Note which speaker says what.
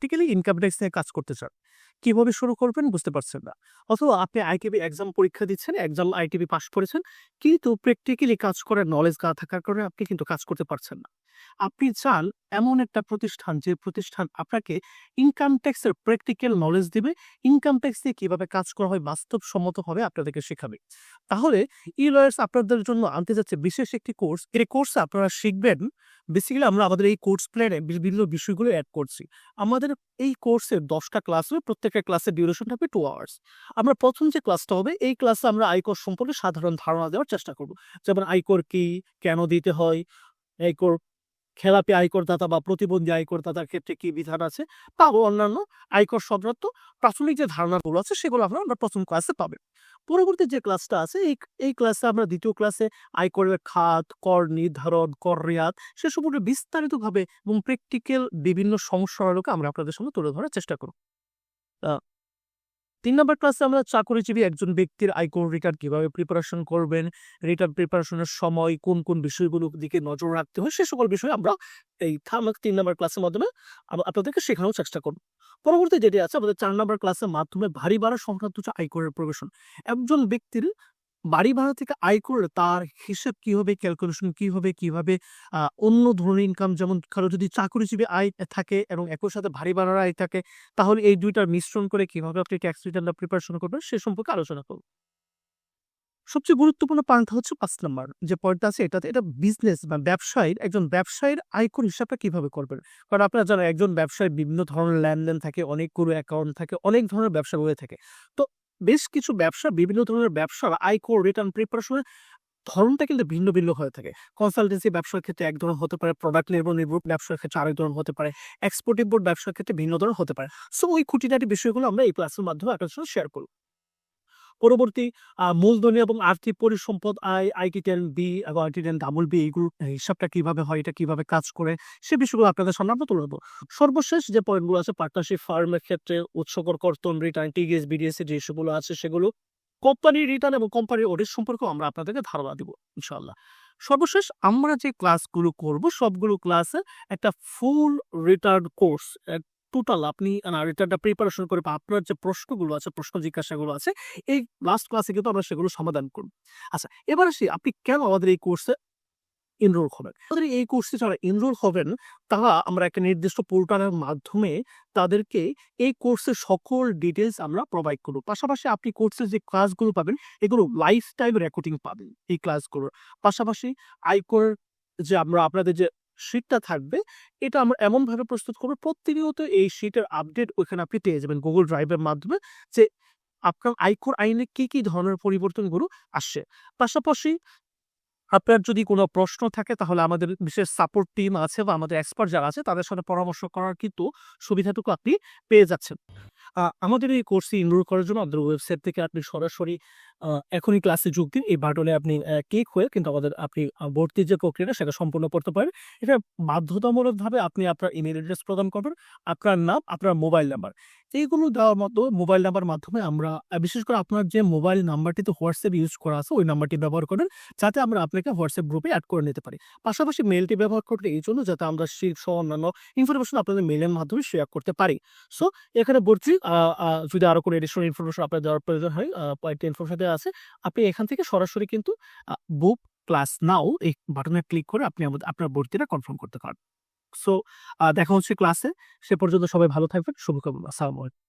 Speaker 1: Practically income tax নিয়ে কাজ করতে চান, কীভাবে শুরু করবেন বুঝতে পারছেন না। অথবা আপনি আইটিবি এক্সাম পরীক্ষা দিচ্ছেন এক্সাম আইটিবি পাস করেছেন, কিন্তু প্র্যাকটিক্যালি কাজ করার নলেজ না থাকার কারণে আপনি কিন্তু কাজ করতে পারছেন না। আপনি চান এমন একটা প্রতিষ্ঠান, যে প্রতিষ্ঠান আপনাকে ইনকাম ট্যাক্সের প্র্যাকটিক্যাল নলেজ দিবে। ইনকাম ট্যাক্স দিয়ে কীভাবে কাজ করা হয় বাস্তবসম্মতভাবে আপনাদেরকে শেখাবে। তাহলে ই লয়ার্স আপনাদের জন্য আনতে যাচ্ছে বিশেষ একটি কোর্স এই কোর্সে আপনারা শিখবেন বেসিক্যালি আমরা আমাদের এই কোর্স প্ল্যানে বিভিন্ন বিষয়গুলো অ্যাড করছি। আমাদের এই কোর্সের দশটা ক্লাস হবে, প্রত্যেকটা ক্লাসের ডিউরেশন থাকবে টু আওয়ার্স আমরা প্রথম যে ক্লাসটা হবে, এই ক্লাসে আমরা আয়কর সম্পর্কে সাধারণ ধারণা দেওয়ার চেষ্টা করব। যেমন আয়কর কি, কেন দিতে হয়, আয়কর খেলাপি আয়করদাতা বা প্রতিবন্ধী আয়করদাতার ক্ষেত্রে কি বিধান আছে তা অন্যান্য আয়কর সংক্রান্ত প্রাথমিক যে ধারণাগুলো আছে, সেগুলো আমরা আমরা প্রথম ক্লাসে পাবেন পরবর্তী যে ক্লাসটা আছে, এই এই ক্লাসে আমরা দ্বিতীয় ক্লাসে আয় আয়করের খাত, কর নির্ধারণ, কর রেয়াত, সে সম্পর্কে বিস্তারিতভাবে এবং প্র্যাকটিক্যাল বিভিন্ন সমস্যার সমস্যাগুলোকে আমরা আপনাদের সামনে তুলে ধরার চেষ্টা করব। তিন নম্বর ক্লাসে আমরা চাকরিজীবী একজন ব্যক্তির আয়কর রিটার্ন কীভাবে প্রিপারেশন করবেন রিটার্ন প্রিপারেশনের সময় কোন কোন বিষয়গুলোর দিকে নজর রাখতে হয়, সে সকল বিষয়ে আমরা এই থামাক তিন নম্বর ক্লাসের মাধ্যমে আপ- আপনাদেরকে শেখানোর চেষ্টা করব। পরবর্তী যেটি আছে, আমাদের চার নম্বর ক্লাসের মাধ্যমে ভারী ভাড়া সংক্রান্ত হচ্ছে আয়করের প্রবেশন একজন ব্যক্তির বাড়ি ভাড়া থেকে আয় করলে তার হিসেব কি হবে ক্যালকুলেশন কি হবে, কীভাবে অন্য ধরনের ইনকাম যেমন কারও যদি চাকরিজীবী আয় থাকে এবং একই সাথে ভারী ভাড়ার আয় থাকে, তাহলে এই দুইটার মিশ্রণ করে কীভাবে আপনি ট্যাক্স রিটার্নটা প্রিপারেশন করবেন সে সম্পর্কে আলোচনা করব। সবচেয়ে গুরুত্বপূর্ণ পয়েন্ট হচ্ছে পাঁচ নাম্বার, যে পয়েন্টটা আছে এটাতে, এটা বিজনেস বা ব্যবসায়ীর, একজন ব্যবসায়ীর আয়কর হিসাবটা কীভাবে করবেন? কারণ আপনারা জানেন একজন ব্যবসায়ী বিভিন্ন ধরনের লেনদেন থাকে, অনেকগুলো অ্যাকাউন্ট থাকে, অনেক ধরনের ব্যবসা হয়ে থাকে। তো বেশ কিছু ব্যবসা, বিভিন্ন ধরনের ব্যবসার আয়কর রিটার্ন প্রিপারেশনের ধরনটা কিন্তু ভিন্ন ভিন্ন হয়ে থাকে। কনসালটেন্সি ব্যবসার ক্ষেত্রে এক ধরনের হতে পারে প্রোডাক্ট নির্ভর নির্ভর ব্যবসার ক্ষেত্রে আরেক ধরনের হতে পারে এক্সপোর্ট ইম্পোর্ট ব্যবসার ক্ষেত্রে ভিন্ন ধরনের হতে পারে। সো ওই খুঁটিনাটি বিষয়গুলো আমরা এই ক্লাসের মাধ্যমে আপনার সঙ্গে শেয়ার করব। পরবর্তী মূলধনী এবং আর্থিক পরিসম্পদ আয় আইটি টেন, বি এবং আইটি টেন, ডাবল বি এইগুলো হিসাবটা কীভাবে হয়, এটা কীভাবে কাজ করে, সে বিষয়গুলো আপনাদের সামনে আমরা তুলে সর্বশেষ যে পয়েন্টগুলো আছে পার্টনারশিপ ফার্মের ক্ষেত্রে উৎসকর কর্তন রিটার্ন টিগিএস বিডিএস যে ইস্যুগুলো আছে, সেগুলো কোম্পানির রিটার্ন এবং কোম্পানির অডিট সম্পর্কেও আমরা আপনাদেরকে ধারণা দিব ইনশাল্লাহ সর্বশেষ আমরা যে ক্লাসগুলো করব, সবগুলো ক্লাসে একটা ফুল রিটার্ন কোর্স টোটাল আপনি রিটার্নটা প্রিপারেশন করে বা আপনার যে প্রশ্নগুলো আছে, প্রশ্ন জিজ্ঞাসাগুলো আছে, এই লাস্ট ক্লাসে কিন্তু আমরা সেগুলো সমাধান করব। আচ্ছা এবার আসি, আপনি কেন আমাদের এই কোর্সে এনরোল হবেন? আমাদের এই কোর্সে যারা এনরোল হবেন, তারা আমরা একটা নির্দিষ্ট পোর্টালের মাধ্যমে তাদেরকে এই কোর্সের সকল ডিটেলস আমরা প্রোভাইড করব। পাশাপাশি আপনি কোর্সের যে ক্লাসগুলো পাবেন, এগুলো লাইফ টাইম রেকর্ডিং পাবেন, এই ক্লাসগুলোর পাশাপাশি আইকোর যে আমরা, আপনাদের যে শিটটা থাকবে, এটা আমরা এমনভাবে প্রস্তুত করব, প্রতিনিয়ত এই শিটের আপডেট ওইখানে আপনি পেয়ে যাবেন গুগল ড্রাইভের মাধ্যমে, যে আপনার আয়কর আইনে কি কি ধরনের পরিবর্তনগুলো আসছে। পাশাপাশি আপনার যদি কোনো প্রশ্ন থাকে, তাহলে আমাদের বিশেষ সাপোর্ট টিম আছে বা আমাদের এক্সপার্ট যারা আছে, তাদের সাথে পরামর্শ করার কিন্তু সুবিধাটুকু আপনি পেয়ে যাচ্ছেন। আমাদের এই কোর্সে ইনরোল করার জন্য আমাদের ওয়েবসাইট থেকে আপনি সরাসরি এখনই ক্লাসে যোগ দিন। এই বাটনে আপনি ক্লিক হয়ে কিন্তু আমাদের আপনি ভর্তির যে প্রক্রিয়াটা সেটা সম্পূর্ণ করতে পারেন এটা বাধ্যতামূলকভাবে আপনি আপনার ইমেল অ্যাড্রেস প্রদান করবেন, আপনার নাম, আপনার মোবাইল নাম্বার এইগুলো দেওয়ার মতো মোবাইল নাম্বার মাধ্যমে আমরা বিশেষ করে আপনার যে মোবাইল নাম্বারটিতে হোয়াটসঅ্যাপ ইউজ করা আছে, ওই নাম্বারটি ব্যবহার করেন যাতে আমরা আপনাকে হোয়াটসঅ্যাপ গ্রুপে অ্যাড করে নিতে পারি। পাশাপাশি মেলটি ব্যবহার করতে এই জন্য যাতে আমরা শিপ সহ অন্যান্য ইনফরমেশন আপনাদের মেলের মাধ্যমে শেয়ার করতে পারি। সো এখানে ভর্তি যদি আরও কোনো এডিশনাল ইনফরমেশন আপনার দেওয়ার প্রয়োজন হয় পয়েন্ট ইনফরমেশন দেওয়া আছে, আপনি এখান থেকে সরাসরি কিন্তু বুক ক্লাস নাও এই বাটনে ক্লিক করে আপনি আপনার ভর্তিটা কনফার্ম করতে পারেন সো দেখা হচ্ছে ক্লাসে সে পর্যন্ত সবাই ভালো থাকবেন। শুভকামনা। আসসালামু আলাইকুম।